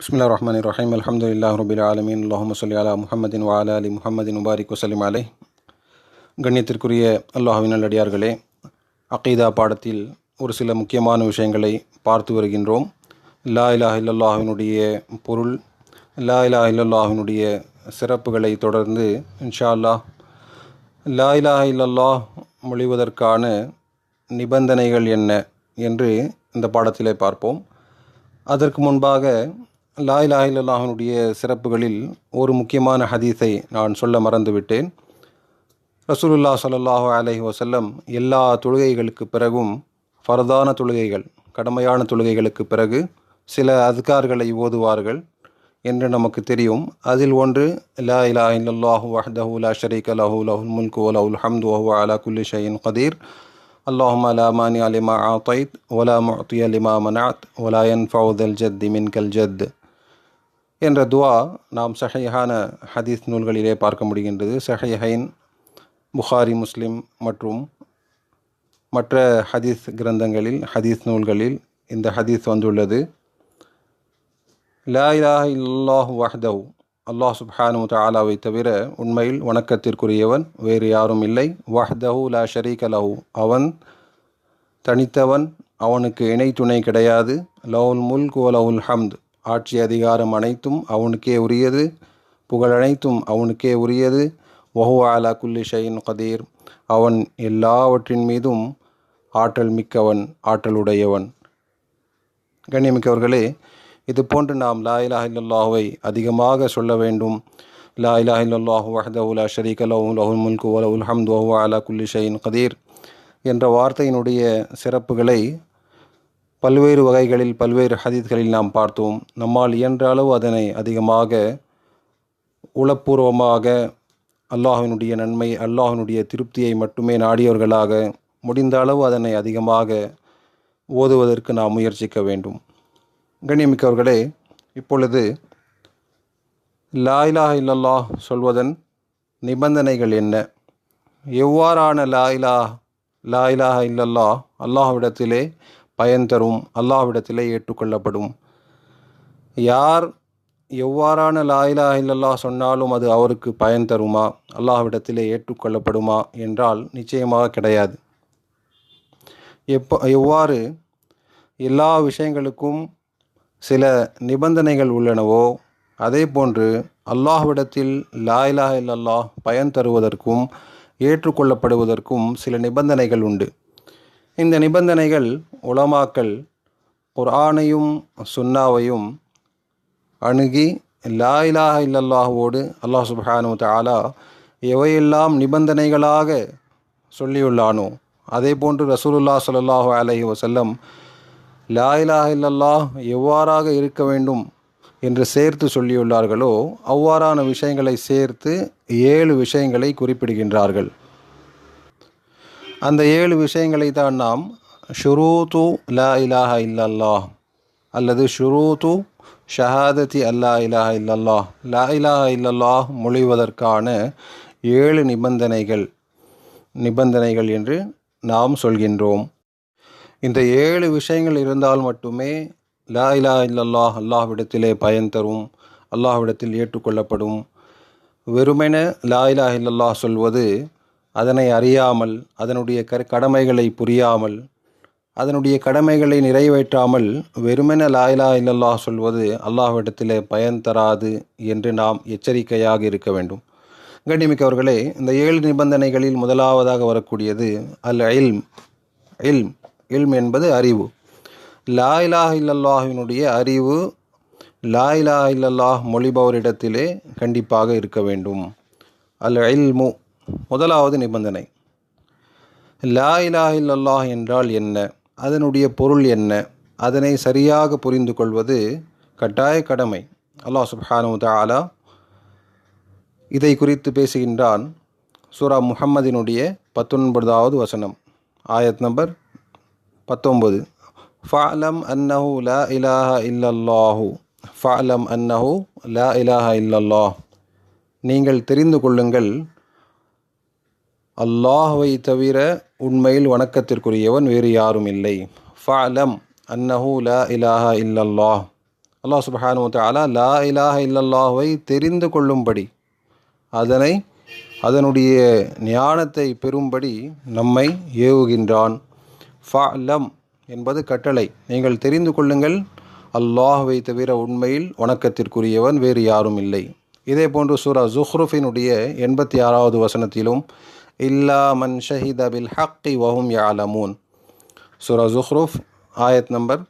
பிஸ்மில்லா ரஹ்மான் ரஹீம் அலமது இல்லா ரபில் ஆலமீன் அல்லாஹும் சொல்லி அலா முஹம்மதின் வாலா அலி முஹம்மதின் முபாரிக் வசலிம் அலை கண்ணியத்திற்குரிய அல்லாஹாவின் நல்லடியார்களே அகீதா பாடத்தில் ஒரு சில முக்கியமான விஷயங்களை பார்த்து வருகின்றோம். லா இலா இல்லல்லாஹினுடைய பொருள் லா இலா இல்லல்லாஹினுடைய சிறப்புகளை தொடர்ந்து இன்ஷா அல்லாஹ் லா இலா இல்லல்லாஹ் மொழிவதற்கான நிபந்தனைகள் என்ன என்று இந்த பாடத்திலே பார்ப்போம். அதற்கு முன்பாக லா இலாஹ இல்லல்லாஹனுடைய சிறப்புகளில் ஒரு முக்கியமான ஹதீஸை நான் சொல்ல மறந்துவிட்டேன் ரசூலுல்லா ஸல்லல்லாஹு அலைஹி வஸல்லம் எல்லா தொழுகைகளுக்கு பிறகும் ஃபர்தான தொழுகைகள் கடமையான தொழுகைகளுக்கு பிறகு சில அத்கார்களை ஓதுவார்கள் என்று நமக்கு தெரியும் அதில் ஒன்று லா இலாஹ இல்லல்லாஹு வஹ்தஹு லா ஷரீக லஹு லஹுல் முல்கு வ லஹுல் ஹம்து வஹுவ அலா குல்லி ஷைஇன் கதீர் اللهم لا مانع لما أعطيت ولا معطي لما منعت ولا ينفع ذا الجد منك الجد என்ற துவா நாம் சஹைஹான ஹதீஸ் நூல்களிலே பார்க்க முடிகின்றது. சஹைஹைன் புகாரி முஸ்லிம் மற்றும் மற்ற ஹதீஸ் கிரந்தங்களில் ஹதீஸ் நூல்களில் இந்த ஹதீஸ் வந்துள்ளது. லா இலாஹ இல்லாஹ் வஹ்தவ் அல்லாஹ் சுப்ஹானு தாலாவை தவிர உண்மையில் வணக்கத்திற்குரியவன் வேறு யாரும் இல்லை. வஹ்தஹு லா ஷரீக லஹு. அவன் தனித்தவன் அவனுக்கு இணை துணை கிடையாது. லவுல் முல்க் ஓ லவுல் ஹம்த். ஆட்சி அதிகாரம் அனைத்தும் அவனுக்கே உரியது. புகழ் அனைத்தும் அவனுக்கே உரியது. வஹு அலா குல்லி ஷைன் கதீர். அவன் எல்லாவற்றின் மீதும் ஆற்றல் மிக்கவன் ஆற்றலுடையவன். கண்ணியமிக்கவர்களே இது போன்று நாம் லா இலாஹ இல்லல்லாஹுவை அதிகமாக சொல்ல வேண்டும். லா இலாஹ இல்லல்லாஹு வஹ்தஹு லா ஷரீக லஹு லஹுல் முல்கு ஹம்து அலா குல்லி ஷைன் கதீர் என்ற வார்த்தையினுடைய சிறப்புகளை பல்வேறு வகைகளில் பல்வேறு ஹதீத்களில் நாம் பார்த்தோம். நம்மால் இயன்ற அளவு அதனை அதிகமாக உளப்பூர்வமாக அல்லாஹினுடைய நன்மை அல்லாஹினுடைய திருப்தியை மட்டுமே நாடியவர்களாக முடிந்த அளவு அதனை அதிகமாக ஓதுவதற்கு நாம் முயற்சிக்க வேண்டும். கண்ணியமிக்கவர்களே இப்பொழுது லா இலாஹ இல்லல்லாஹ் சொல்வதன் நிபந்தனைகள் என்ன? எவ்வாறான லா இலா லா இல்லல்லாஹ் அல்லாஹ்விடத்திலே பயன் தரும் அல்லாஹ்விடத்திலே ஏற்றுக்கொள்ளப்படும். யார் எவ்வாறான லாயிலா இல்லல்லா சொன்னாலும் அது அவருக்கு பயன் தருமா அல்லாஹ்விடத்திலே ஏற்றுக்கொள்ளப்படுமா என்றால் நிச்சயமாக கிடையாது. எப்போ எவ்வாறு எல்லா விஷயங்களுக்கும் சில நிபந்தனைகள் உள்ளனவோ அதே போன்று அல்லாஹ்விடத்தில் லாயிலா இல்லல்லா பயன் தருவதற்கும் ஏற்றுக்கொள்ளப்படுவதற்கும் சில நிபந்தனைகள் உண்டு. இந்த நிபந்தனைகள் உலமாக்கள் குர்ஆனையும் சுன்னாவையும் அணுகி லா இலாஹ இல்லல்லாஹுவோடு அல்லாஹ் சுப்ஹானு தாலா எவையெல்லாம் நிபந்தனைகளாக சொல்லியுள்ளானோ அதே போன்று ரசூலுல்லா சல்லாஹூ அலஹி வசல்லம் லா இலாஹ இல்லல்லாஹ் எவ்வாறாக இருக்க வேண்டும் என்று சேர்த்து சொல்லியுள்ளார்களோ அவ்வாறான விஷயங்களை சேர்த்து ஏழு விஷயங்களை குறிப்பிடுகின்றார்கள். அந்த ஏழு விஷயங்களை தான் நாம் ஷுரூத்து லா இலாஹ இல்லல்லாஹ் அல்லது ஷுரூத்து ஷஹாதத்தி அல்லா இலாஹ இல்லல்லாஹ். லா இலாஹ இல்லல்லாஹ் மொழிவதற்கான ஏழு நிபந்தனைகள் நிபந்தனைகள் என்று நாம் சொல்கின்றோம். இந்த ஏழு விஷயங்கள் இருந்தால் மட்டுமே லா இலா இல்லல்லாஹ் அல்லாஹ்விடத்திலே பயன் தரும் அல்லாஹ்விடத்தில் ஏற்றுக்கொள்ளப்படும். வெறுமென லா இலா இல்லல்லாஹ் சொல்வது அதனை அறியாமல் அதனுடைய க கடமைகளை புரியாமல் அதனுடைய கடமைகளை நிறைவேற்றாமல் வெறுமென லாயிலா இல்லல்லா இல்லல்லாஹ் சொல்வது அல்லாஹ்விடத்தில் பயன் தராது என்று நாம் எச்சரிக்கையாக இருக்க வேண்டும். கண்ணிமிக்கவர்களே இந்த ஏழு நிபந்தனைகளில் முதலாவதாக வரக்கூடியது அல் இல்ம். இல்ம் இல்ம் என்பது அறிவு. லாயிலா இல்லல்லாஹினுடைய அறிவு லாயிலா இல்லல்லாஹ் மொழிபவரிடத்திலே கண்டிப்பாக இருக்க வேண்டும். அல் இல்மு முதலாவது நிபந்தனை. லா இலா இல்லல்லாஹ் என்றால் என்ன? அதனுடைய பொருள் என்ன? அதனை சரியாக புரிந்து கொள்வது கட்டாய கடமை. அல்லாஹ் சுப்ஹானு தாலா இதை குறித்து பேசுகின்றான் சூரா முஹம்மதினுடைய பத்தொன்பதாவது வசனம். ஆயத் நம்பர் பத்தொன்பது. ஃபாலம் அன்னஹு லா இலாஹ இல்லல்லாஹு. ஃபாலம் அன்னஹு லா இலாஹ இல்லல்லாஹ். நீங்கள் தெரிந்து கொள்ளுங்கள் அல்லாஹுவை தவிர உண்மையில் வணக்கத்திற்குரியவன் வேறு யாரும் இல்லை. ஃபலம் அன்னஹூ லா இலாஹ இல்லல்லாஹ். அல்லாஹ் சுபஹானு தாலா லா இலாஹ இல்லல்லாஹுவை தெரிந்து கொள்ளும்படி அதனை அதனுடைய ஞானத்தை பெறும்படி நம்மை ஏவுகின்றான். ஃபலம் என்பது கட்டளை. நீங்கள் தெரிந்து கொள்ளுங்கள் அல்லாஹுவை தவிர உண்மையில் வணக்கத்திற்குரியவன் வேறு யாரும் இல்லை. இதே போன்று சூரா ஜுஹ்ருஃபினுடைய எண்பத்தி ஆறாவது வசனத்திலும் இல்லா மன் ஷஹித பில் ஹக்கி வஹும் யாலமூன் சுரா ஜுஹ்ரூஃப் ஆயத் நம்பர்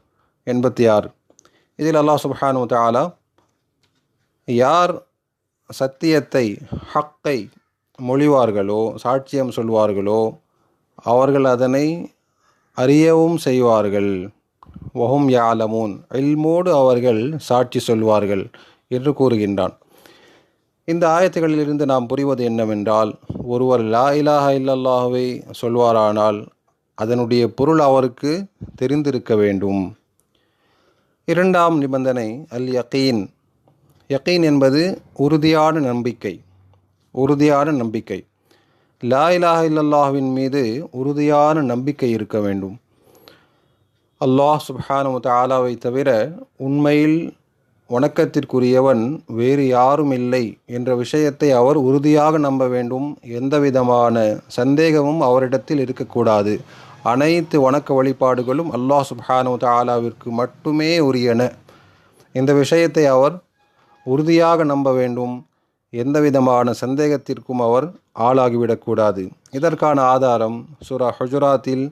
எண்பத்தி ஆறு இதில் அல்லாஹ் சுப்ஹானு தாலா யார் சத்தியத்தை ஹக்கை மொழிவார்களோ சாட்சியம் சொல்வார்களோ அவர்கள் அதனை அறியவும் செய்வார்கள் வஹும் யாலமூன் இல்மோடு அவர்கள் சாட்சி சொல்வார்கள் என்று கூறுகின்றான் இந்த ஆயத்துகளிலிருந்து நாம் புரிவது என்னவென்றால் ஒருவர் லா இலாஹ இல்லல்லாஹுவை சொல்வாரானால் அதனுடைய பொருள் அவருக்கு தெரிந்திருக்க வேண்டும். இரண்டாம் நிபந்தனை அல் யக்கீன் யக்கீன் என்பது உறுதியான நம்பிக்கை உறுதியான நம்பிக்கை. லா இலாஹ இல்லல்லாஹுவின் மீது உறுதியான நம்பிக்கை இருக்க வேண்டும். அல்லாஹ் சுப்ஹானு தாலாவை தவிர உண்மையில் வணக்கத்திற்குரியவன் வேறு யாரும் இல்லை என்ற விஷயத்தை அவர் உறுதியாக நம்ப வேண்டும். எந்தவிதமான சந்தேகமும் அவரிடத்தில் இருக்கக்கூடாது. அனைத்து வணக்க வழிபாடுகளும் அல்லாஹ் சுப்ஹானு தாலாவிற்கு மட்டுமே உரியன. இந்த விஷயத்தை அவர் உறுதியாக நம்ப வேண்டும். எந்த விதமான சந்தேகத்திற்கும் அவர் ஆளாகிவிடக்கூடாது. இதற்கான ஆதாரம் சுரா ஹுஜராத்தில்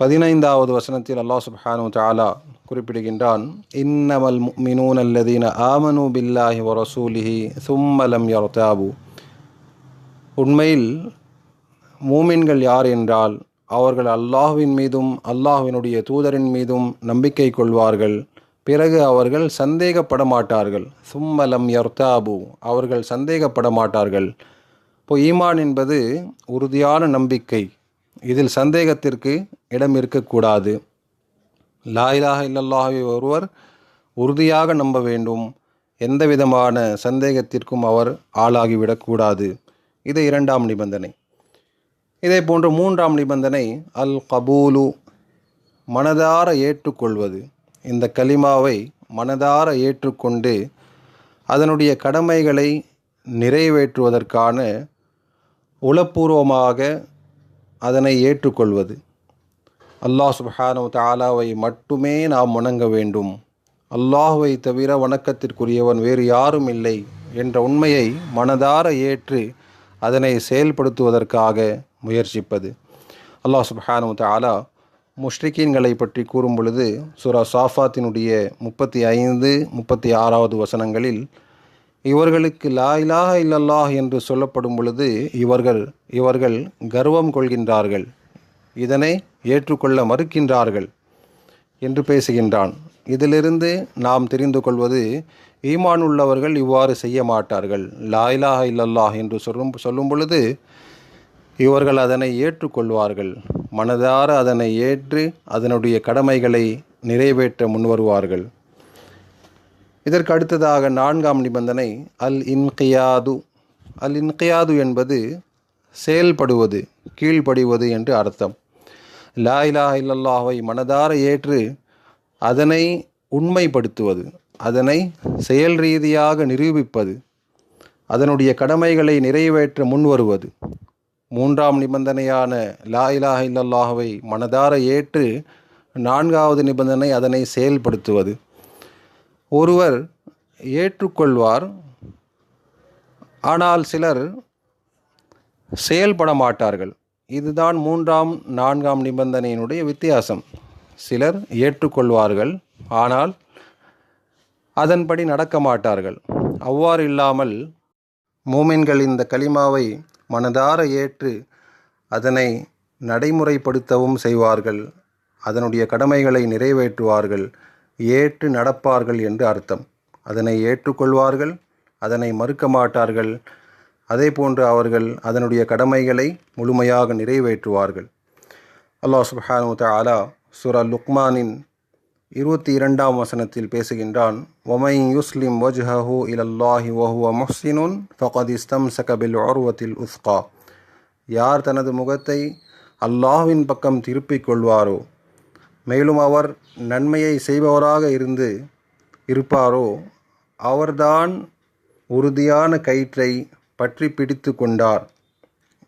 பதினைந்தாவது வசனத்தில் அல்லாஹ் சுப்ஹானு தாலா குறிப்பிடுகின்றான் இன்னமல் மினூன் அல்லதீன ஆமனு பில்லாஹி வ ரசூலிஹி சும்மலம் யர்தாபு. உண்மையில் மூமின்கள் யார் என்றால் அவர்கள் அல்லாஹுவின் மீதும் அல்லாஹுவினுடைய தூதரின் மீதும் நம்பிக்கை கொள்வார்கள். பிறகு அவர்கள் சந்தேகப்பட மாட்டார்கள். சும்மலம் யர்தாபு அவர்கள் சந்தேகப்பட மாட்டார்கள். இப்போ ஈமான் என்பது உறுதியான நம்பிக்கை. இதில் சந்தேகத்திற்கு இடம் இருக்கக்கூடாது. லாயிலாக இல்லல்லாஹை ஒருவர் உறுதியாக நம்ப வேண்டும். எந்த விதமான சந்தேகத்திற்கும் அவர் ஆளாகிவிடக்கூடாது. இது இரண்டாம் நிபந்தனை. இதே போன்று மூன்றாம் நிபந்தனை அல் கபூலு மனதார ஏற்றுக்கொள்வது. இந்த கலிமாவை மனதார ஏற்றுக்கொண்டு அதனுடைய கடமைகளை நிறைவேற்றுவதற்கான உளப்பூர்வமாக அதனை ஏற்றுக்கொள்வது. அல்லாஹ் சுபஹானு தாலாவை மட்டுமே நாம் வணங்க வேண்டும். அல்லாஹுவை தவிர வணக்கத்திற்குரியவன் வேறு யாரும் இல்லை என்ற உண்மையை மனதார ஏற்று அதனை செயல்படுத்துவதற்காக முயற்சிப்பது. அல்லாஹ் சுபஹானு தாலா முஷ்ரிகீன்களை பற்றி கூறும் பொழுது சுரா சாஃபாத்தினுடைய முப்பத்தி ஐந்து முப்பத்தி ஆறாவது வசனங்களில் இவர்களுக்கு லா இலாஹ இல்லல்லாஹ் என்று சொல்லப்படும் பொழுது இவர்கள் இவர்கள் கர்வம் கொள்கின்றார்கள். இதனை ஏற்றுக்கொள்ள மறுக்கின்றார்கள் என்று பேசுகின்றான். இதிலிருந்து நாம் தெரிந்து கொள்வது ஈமான் உள்ளவர்கள் இவ்வாறு செய்ய மாட்டார்கள். லா இலாஹ இல்லல்லாஹ் என்று சொல்லும் சொல்லும் பொழுது இவர்கள் அதனை ஏற்றுக்கொள்வார்கள். மனதார அதனை ஏற்று அதனுடைய கடமைகளை நிறைவேற்ற முன்வருவார்கள். இதற்கு அடுத்ததாக நான்காம் நிபந்தனை அல் இன்கியாது. அல் இன்கியாது என்பது செயல்படுவது கீழ்ப்படிவது என்று அர்த்தம். லா இலாஹ இல்லல்லாஹை மனதார ஏற்று அதனை உண்மைப்படுத்துவது அதனை செயல் ரீதியாக நிரூபிப்பது அதனுடைய கடமைகளை நிறைவேற்ற முன்வருவது. மூன்றாம் நிபந்தனையான லா இலாஹ இல்லல்லாஹவை மனதார ஏற்று நான்காவது நிபந்தனை அதனை செயல்படுத்துவது. ஒருவர் ஏற்றுக்கொள்வார் ஆனால் சிலர் செயல்பட மாட்டார்கள். இதுதான் மூன்றாம் நான்காம் நிபந்தனையினுடைய வித்தியாசம். சிலர் ஏற்றுக்கொள்வார்கள் ஆனால் அதன்படி நடக்க மாட்டார்கள். அவ்வாறு இல்லாமல் மூமின்கள் இந்த களிமாவை மனதார ஏற்று அதனை நடைமுறைப்படுத்தவும் செய்வார்கள். அதனுடைய கடமைகளை நிறைவேற்றுவார்கள். ஏற்று நடப்பார்கள் என்று அர்த்தம். அதனை ஏற்றுக்கொள்வார்கள் அதனை மறுக்க மாட்டார்கள். அதே போன்று அவர்கள் அதனுடைய கடமைகளை முழுமையாக நிறைவேற்றுவார்கள். அல்லாஹ் சுப்ஹானு அலா சுரா லுக்மானின் இருபத்தி இரண்டாம் வசனத்தில் பேசுகின்றான் ஒமை யுஸ்லிம் வஜ்ஹஹு இலல்லாஹி வஹுவ முஹ்சினுன் ஃபகத் இஸ்தம் சகபில் ஆர்வத்தில் உஸ்கா. யார் தனது முகத்தை அல்லாஹ்வின் பக்கம் திருப்பிக் கொள்வாரோ மேலும் அவர் நன்மையை செய்பவராக இருந்து இருப்பாரோ அவர்தான் உறுதியான கயிற்றை பற்றி பிடித்து கொண்டார்.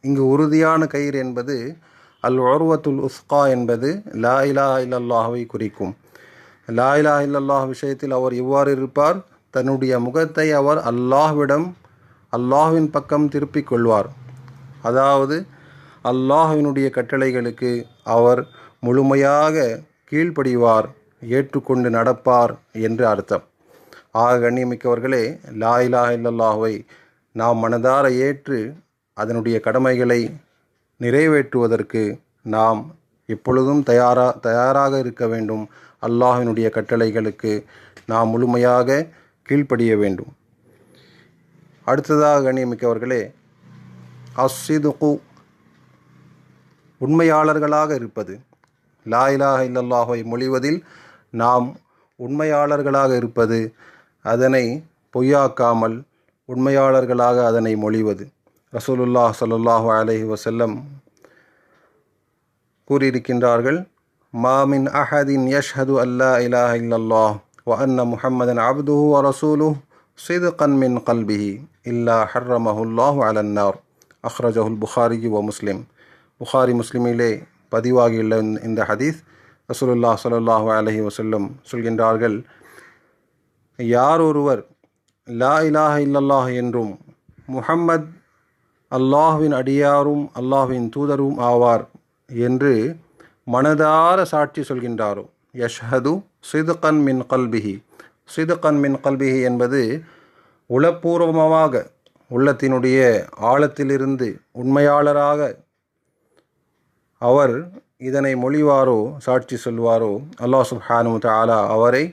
இங்கு உறுதியான கயிறு என்பது அல் ஒருவத்துல் உஸ்கா என்பது லா இலா இல்லல்லாஹுவை குறிக்கும். லா இலா இல்லல்லாஹ் விஷயத்தில் அவர் இவ்வாறு இருப்பார் தன்னுடைய முகத்தை அவர் அல்லாஹ்விடம் அல்லாஹ்வின் பக்கம் திருப்பிக் கொள்வார். அதாவது அல்லாஹ்வினுடைய கட்டளைகளுக்கு அவர் முழுமையாக கீழ்ப்படிவார் ஏற்றுக்கொண்டு நடப்பார் என்று அர்த்தம். ஆக கண்ணியமிக்கவர்களே லா இல்லல்லாஹுவை நாம் மனதார ஏற்று அதனுடைய கடமைகளை நிறைவேற்றுவதற்கு நாம் எப்பொழுதும் தயாரா தயாராக இருக்க வேண்டும். அல்லாஹினுடைய கட்டளைகளுக்கு நாம் முழுமையாக கீழ்ப்படிய வேண்டும். அடுத்ததாக கண்ணியமிக்கவர்களே அஸ்ஸிதுகு உண்மையாளர்களாக இருப்பது. லா இலாக இல்லல்லாஹை மொழிவதில் நாம் உண்மையாளர்களாக இருப்பது அதனை பொய்யாக்காமல் உண்மையாளர்களாக அதனை மொழிவது. ரசூலுல்லாஹ் சல்லாஹு அலஹி வசல்லம் கூறியிருக்கின்றார்கள் மாமின் அஹதின் யஷ்ஹது அல்லா இலாஹ இல்லல்லாஹ் வ அன்ன முஹம்மதன் அப்துஹு வ ரசூலுஹ் சிதுகன் மின் கல்பிஹி இல்லா ஹர்ரமஹுல்லாஹு அலன்னார் அஹ்ரஜஹுல் புகாரி வ முஸ்லிம். புகாரி முஸ்லிமிலே பதிவாகியுள்ள இந்த- ஹதீஸ் ரசூலுல்லா ஸல்லல்லாஹு அலஹி வசல்லம் சொல்கின்றார்கள். யார் ஒருவர் லா இலாஹ இல்லல்லாஹ் என்றும் முஹம்மத் அல்லாஹ்வின் அடியாரும் அல்லாஹ்வின் தூதரும் ஆவார் என்று மனதார சாட்சி சொல்கின்றாரோ? யஷ்ஹது சிதுகன் மின் கல்பிஹி. சிதுகன் மின் கல்பிஹி என்பது உளப்பூர்வமாக உள்ளத்தினுடைய ஆழத்திலிருந்து உண்மையாளராக அவர் இதனை மொழிவாரோ சாட்சி சொல்வாரோ அல்லாஹ் சுப்ஹானு தாலா அவரை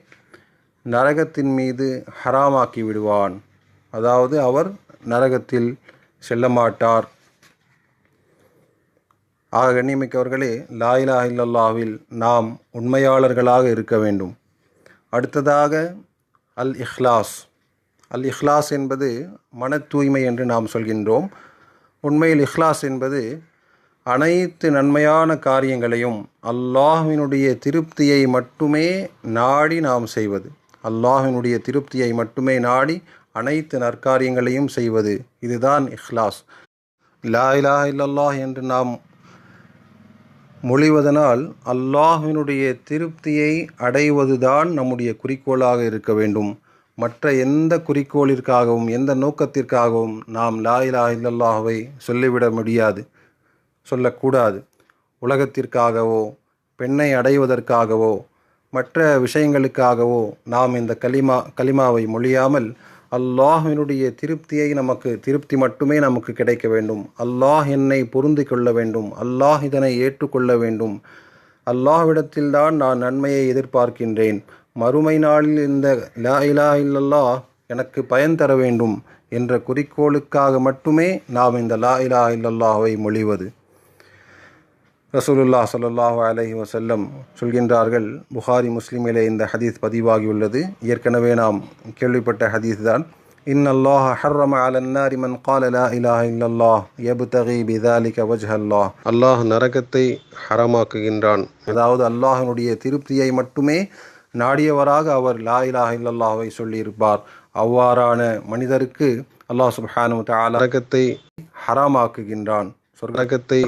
நரகத்தின் மீது ஹராமாக்கி விடுவான். அதாவது அவர் நரகத்தில் செல்ல மாட்டார். ஆக கண்ணியமிக்கவர்களே லாயிலா இல்லல்லாவில் நாம் உண்மையாளர்களாக இருக்க வேண்டும். அடுத்ததாக அல் இஹ்லாஸ். அல் இஹ்லாஸ் என்பது மன தூய்மை என்று நாம் சொல்கின்றோம். உண்மையில் இஹ்லாஸ் என்பது அனைத்து நன்மையான காரியங்களையும் அல்லாஹினுடைய திருப்தியை மட்டுமே நாடி நாம் செய்வது. அல்லாஹினுடைய திருப்தியை மட்டுமே நாடி அனைத்து நற்காரியங்களையும் செய்வது. இதுதான் இஹ்லாஸ். லா இலாஹ இல்லல்லாஹ் என்று நாம் மொழிவதனால் அல்லாஹினுடைய திருப்தியை அடைவதுதான் நம்முடைய குறிக்கோளாக இருக்க வேண்டும். மற்ற எந்த குறிக்கோளிற்காகவும் எந்த நோக்கத்திற்காகவும் நாம் லா இலாஹ இல்லல்லாஹ்வை சொல்லிவிட முடியாது. சொல்லக்கூடாது. உலகத்திற்காகவோ பெண்ணை அடைவதற்காகவோ மற்ற விஷயங்களுக்காகவோ நாம் இந்த கலிமா கலிமாவை மொழியாமல் அல்லாஹினுடைய திருப்தியை நமக்கு திருப்தி மட்டுமே நமக்கு கிடைக்க வேண்டும். அல்லாஹ் என்னை பொருந்து கொள்ள வேண்டும். அல்லாஹ் இதனை ஏற்றுக்கொள்ள வேண்டும். அல்லாஹ்விடத்தில்தான் நான் நன்மையை எதிர்பார்க்கின்றேன். மறுமை நாளில் இந்த லா இலா இல்லல்லா எனக்கு பயன் தர வேண்டும் என்ற குறிக்கோளுக்காக மட்டுமே நாம் இந்த லா இலா இல்லல்லாவை மொழிவது. ரசூலுல்லாஹ் ஸல்லல்லாஹு அலைஹி வஸல்லம் சொல்கின்றார்கள் புகாரி முஸ்லிமிலே இந்த ஹதீஸ் பதிவாகியுள்ளது. ஏற்கனவே நாம் கேள்விப்பட்ட ஹதீஸ் தான். இன் அல்லாஹ் ஹர்ரம அலன் நாரி மன் கால லா இலாஹ இல்லல்லாஹ் யப்தகி பிதாலிக வஜ்ஹ அல்லாஹ். அல்லாஹ் நரகத்தை ஹரமாக்குகின்றான். அதாவது அல்லாஹ்வினுடைய திருப்தியை மட்டுமே நாடியவராக அவர் லா இலாஹ இல்லல்லாஹ்வை சொல்லியிருப்பார். அவ்வாறான மனிதருக்கு அல்லாஹ் சுப்ஹானு தஆலா நரகத்தை ஹராமாக்குகின்றான். சொர்க்கத்தை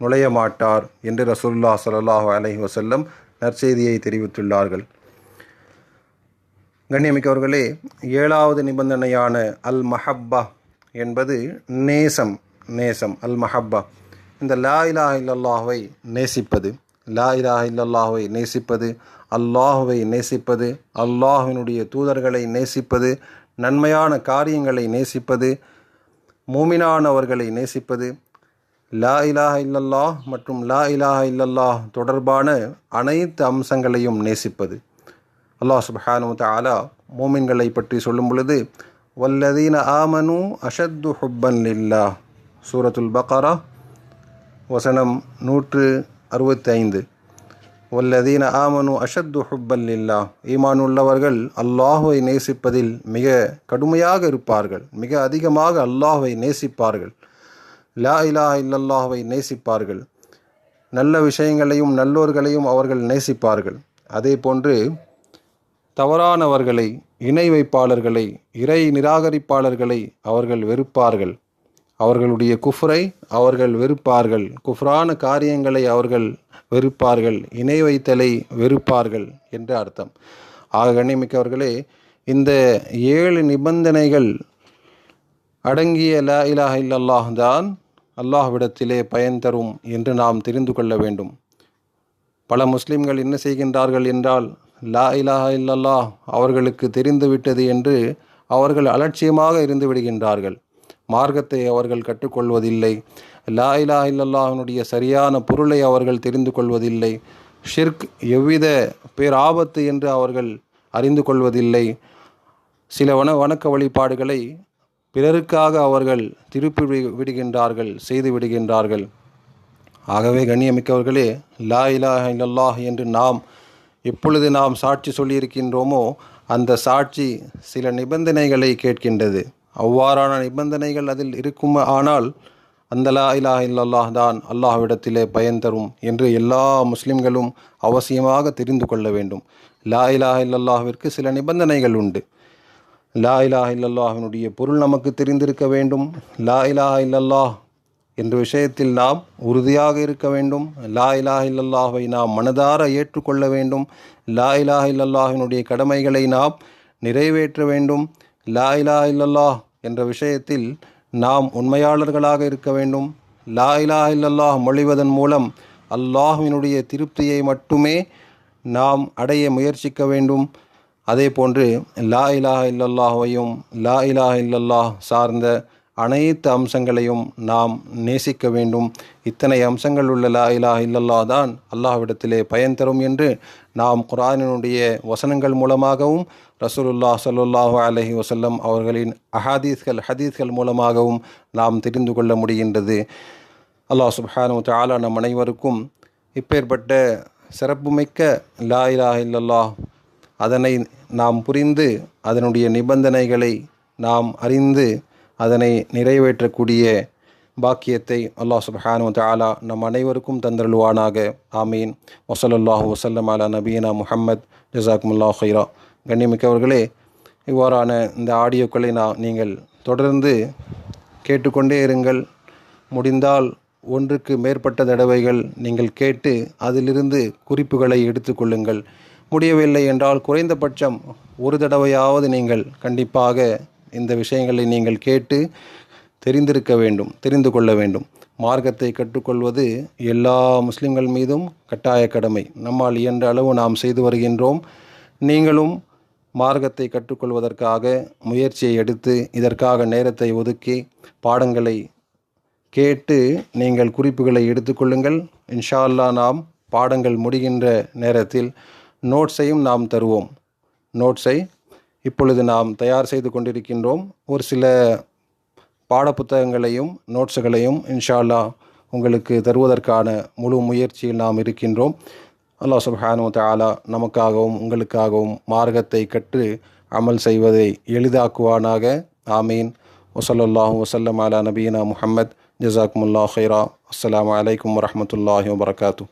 நுழைய மாட்டார் என்று ரசூல்லா ஸல்லல்லாஹு அலஹி வசல்லம் நற்செய்தியை தெரிவித்துள்ளார்கள். கண்ணியமிக்கவர்களே ஏழாவது நிபந்தனையான அல் மஹப்பா என்பது நேசம் நேசம் அல் மஹப்பா இந்த லா இலா இல்லல்லாஹுவை நேசிப்பது லா இலா இல்லல்லாஹுவை நேசிப்பது அல்லாஹுவை நேசிப்பது அல்லாஹுவினுடைய தூதர்களை நேசிப்பது நன்மையான காரியங்களை நேசிப்பது மூமினானவர்களை நேசிப்பது லா இலாஹ இல்லல்லாஹ் மற்றும் லா இலாஹ இல்லல்லாஹ் தொடர்பான அனைத்து அம்சங்களையும் நேசிப்பது. அல்லாஹ் சுபஹானு தஆலா மோமின்களை பற்றி சொல்லும் பொழுது வல்லதீன ஆமனு அஷத்து ஹுப்பன் லில்லா சூரத்துல் பக்காரா வசனம் நூற்று அறுபத்தி ஐந்து வல்லதீன ஆமனு அஷத்து ஹுப்பன் லில்லாஹ். ஈமானுள்ளவர்கள் அல்லாஹுவை நேசிப்பதில் மிக கடுமையாக இருப்பார்கள். மிக அதிகமாக அல்லாஹுவை நேசிப்பார்கள். லா இலா இல்லல்லாஹுவை நேசிப்பார்கள். நல்ல விஷயங்களையும் நல்லோர்களையும் அவர்கள் நேசிப்பார்கள். அதே போன்று தவறானவர்களை இணை வைப்பாளர்களை இறை நிராகரிப்பாளர்களை அவர்கள் வெறுப்பார்கள். அவர்களுடைய குஃப்ரை அவர்கள் வெறுப்பார்கள். குஃப்ரான காரியங்களை அவர்கள் வெறுப்பார்கள். இணை வைத்தலை வெறுப்பார்கள் என்று அர்த்தம். ஆக கண்ணிமிக்கவர்களே இந்த ஏழு நிபந்தனைகள் அடங்கிய லா இலாஹ இல்லல்லாஹ் தான் அல்லாஹ்விடத்திலே பயன் தரும் என்று நாம் தெரிந்து கொள்ள வேண்டும். பல முஸ்லிம்கள் என்ன செய்கின்றார்கள் என்றால் லா இலாஹ இல்லல்லாஹ் அவர்களுக்கு தெரிந்துவிட்டது என்று அவர்கள் அலட்சியமாக இருந்து விடுகின்றார்கள். மார்க்கத்தை அவர்கள் கற்றுக்கொள்வதில்லை. லா இலாஹ இல்லல்லாஹனுடைய சரியான பொருளை அவர்கள் தெரிந்து கொள்வதில்லை. ஷிர்க் எவ்வித பேராபத்து என்று அவர்கள் அறிந்து கொள்வதில்லை. சில வன வணக்க வழிபாடுகளை பிறருக்காக அவர்கள் திருப்பி வி- விடுகின்றார்கள் செய்து விடுகின்றார்கள். ஆகவே கண்ணியமிக்கவர்களே லா இலாஹ இல்லல்லாஹ் என்று நாம் எப்பொழுது நாம் சாட்சி சொல்லியிருக்கின்றோமோ அந்த சாட்சி சில நிபந்தனைகளை கேட்கின்றது. அவ்வாறான நிபந்தனைகள் அதில் இருக்கும் ஆனால் அந்த லா இலா இல்லல்லாஹ் தான் அல்லாஹ்விடத்திலே பயன் தரும் என்று எல்லா முஸ்லிம்களும் அவசியமாக தெரிந்து கொள்ள வேண்டும். லா இலா இல்லல்லாஹிற்கு சில நிபந்தனைகள் உண்டு. லா இலாஹ இல்லல்லாஹினுடைய பொருள் நமக்கு தெரிந்திருக்க வேண்டும். லா இலாஹ இல்லல்லாஹ் என்ற விஷயத்தில் நாம் உறுதியாக இருக்க வேண்டும். லா இலாஹ இல்லல்லாஹை நாம் மனதார ஏற்றுக்கொள்ள வேண்டும். லா இலாஹ இல்லல்லாஹினுடைய கடமைகளை நாம் நிறைவேற்ற வேண்டும். லா இலாஹ இல்லல்லாஹ் என்ற விஷயத்தில் நாம் உண்மையாளர்களாக இருக்க வேண்டும். லா இலாஹ இல்லல்லாஹ் மொழிவதன் மூலம் அல்லாஹ்வினுடைய திருப்தியை மட்டுமே நாம் அடைய முயற்சிக்க வேண்டும். அதே போன்று லா இலாஹ இல்லல்லாஹையும் லா இலாஹ இல்லல்லாஹ் சார்ந்த அனைத்து அம்சங்களையும் நாம் நேசிக்க வேண்டும். இத்தனை அம்சங்கள் உள்ள லா இலாஹ இல்லல்லா தான் அல்லாஹ்விடத்திலே பயன் தரும் என்று நாம் குரானினுடைய வசனங்கள் மூலமாகவும் ரசூலுல்லா சல்லுல்லாஹு அலஹி வசல்லம் அவர்களின் அஹாதீஸ்கள் ஹதீஸ்கள் மூலமாகவும் நாம் தெரிந்து கொள்ள முடிகின்றது. அல்லாஹ் சுப்ஹானு தாலா நம் அனைவருக்கும் இப்பேற்பட்ட சிறப்புமிக்க லா இலாஹ இல்லல்லாஹ் அதனை நாம் புரிந்து அதனுடைய நிபந்தனைகளை நாம் அறிந்து அதனை நிறைவேற்றக்கூடிய பாக்கியத்தை அல்லாஹ் சுபஹானு தாலா நம் அனைவருக்கும் தந்தருள்வானாக. ஆமீன். வசலல்லாஹு வசல்லம் அலா நபீனா முஹம்மத். ஜசாக்முல்லா ஹைரா கண்ணியமிக்கவர்களே இவ்வாறான இந்த ஆடியோக்களை நான் நீங்கள் தொடர்ந்து கேட்டுக்கொண்டே இருங்கள். முடிந்தால் ஒன்றுக்கு மேற்பட்ட தடவைகள் நீங்கள் கேட்டு அதிலிருந்து குறிப்புகளை எடுத்துக்கொள்ளுங்கள். முடியவில்லை என்றால் குறைந்தபட்சம் ஒரு தடவையாவது நீங்கள் கண்டிப்பாக இந்த விஷயங்களை நீங்கள் கேட்டு தெரிந்திருக்க வேண்டும் தெரிந்து கொள்ள வேண்டும். மார்க்கத்தை கற்றுக்கொள்வது எல்லா முஸ்லிம்கள் மீதும் கட்டாய கடமை. நம்மால் இயன்ற அளவு நாம் செய்து வருகின்றோம். நீங்களும் மார்க்கத்தை கற்றுக்கொள்வதற்காக முயற்சியை எடுத்து இதற்காக நேரத்தை ஒதுக்கி பாடங்களை கேட்டு நீங்கள் குறிப்புகளை எடுத்துக்கொள்ளுங்கள் இன்ஷா அல்லாஹ் நாம் பாடங்கள் முடிகின்ற நேரத்தில் நோட்ஸையும் நாம் தருவோம். நோட்ஸை இப்பொழுது நாம் தயார் செய்து கொண்டிருக்கின்றோம். ஒரு சில பாடப்புத்தகங்களையும் நோட்ஸுகளையும் இன்ஷால்லா உங்களுக்கு தருவதற்கான முழு முயற்சியில் நாம் இருக்கின்றோம். அல்லாஹ் சுப்ஹானு தாலா நமக்காகவும் உங்களுக்காகவும் மார்க்கத்தை கற்று அமல் செய்வதை எளிதாக்குவானாக. ஆமீன். வசல்லாஹு வசல்லம் அலா நபீனா முஹம்மத். ஜசாக்முல்லா ஹைரா அஸ்லாம் அலைக்கும் வரமத்துல்லாஹி வபரகாத்துஹ்.